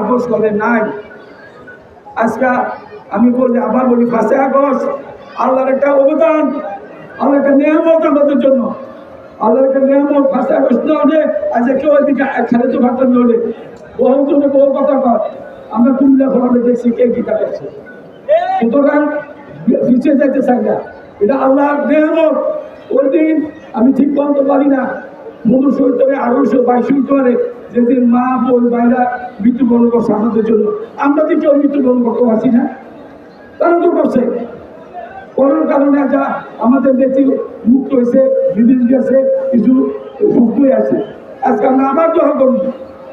আপোষ করে নাই। আজকে আমি বলি, আবার বলি, পাঁচই আগস্ট আল্লাহর একটা অবদান, আল্লাহর একটা নিয়ামত আমাদের জন্য। আল্লাহর একটা নিয়ামত, পাঁচই আগস্ট না হলে আজ কেউ এদিকে খেলে তো ভাবতে নড়ে বহু জনে বহু কথা কয়। আমরা কুমিল্লা দেখছি, কে গীতা করছে। সুতরাং পিছিয়ে যাইতে চাই না। এটা আল্লাহর নিয়ামত। ওই দিন আমি ঠিক বলতে পারি না। মধু সৈতরে আঠারোশো বাইশ সৈতরে যেদিন মা বোন বাইরা মৃত্যুবরণ করছে আমাদের জন্য আমরা যে কেউ মৃত্যুবরণ করতে পারছি না। তারা তো করছে। করার কারণে যা আমাদের নেত্রী মুক্ত হয়েছে বিদেশ গেছে কিছু সুস্থ আছে। আজকে আমরা আবার জহা করব।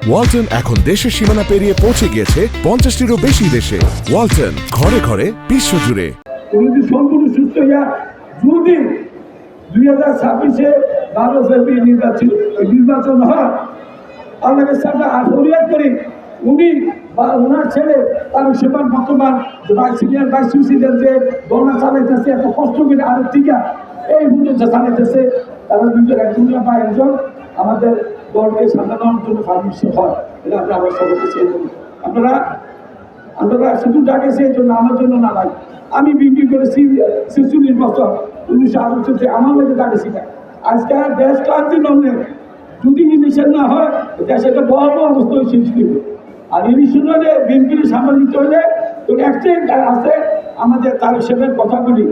ওয়ালটন এখন দেশের সীমানা পেরিয়ে পৌঁছে গিয়েছে পঞ্চাশটিরও বেশি দেশে। ওয়ালটন ঘরে ঘরে বিশ্বজুড়ে উনি যদি সম্পূর্ণ সুস্থ হইয়া যদি দুই হাজার ছাব্বিশে ফেব্রুয়ারি নির্বাচন নির্বাচন হয়। আল্লাহকে সামনে আর ফরিয়াদ করি, উনি বা ওনার ছেলে, তার সেবার বর্তমান সিনিয়র ভাইস প্রেসিডেন্ট যে দলনা চালাইতেছে, এত কষ্ট করে আরও টিকা, এই পর্যন্ত চালাইতেছে, তারা দুজন একজন বা একজন আমাদের দলকে সামলানোর জন্য পারমিশন হয়। এটা আমরা আবার সবাইকে চেয়ে আপনারা আপনারা শুধু ডাকেছে এই জন্য, আমার জন্য না ভাই। আমি বিক্রি করেছি ছেচল্লিশ বছর, উনিশশো আটষট্টি আমার মধ্যে ডাকেছি না আজকে আর দেশ ক্লান্তি নমনে যদি ইলেকশন না হয় দেশ একটা বড় অবস্থায় সৃষ্টি আর ইলেকশন হলে বিএনপির সামাজিক হলে তো একটাই আছে, আমাদের তার সেবের কথাগুলি।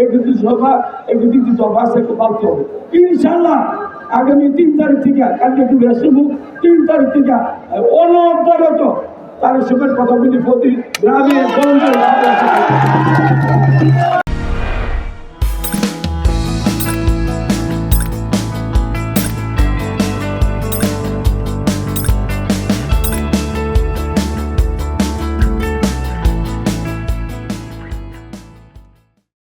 এই দুটি সভা, এই দুটি সভা সে পালতে হবে। ইনশাল্লাহ আগামী তিন তারিখ থেকে, কালকে একটু তিন তারিখ থেকে, অনবরত তার সেবের কথাগুলি প্রতি গ্রামে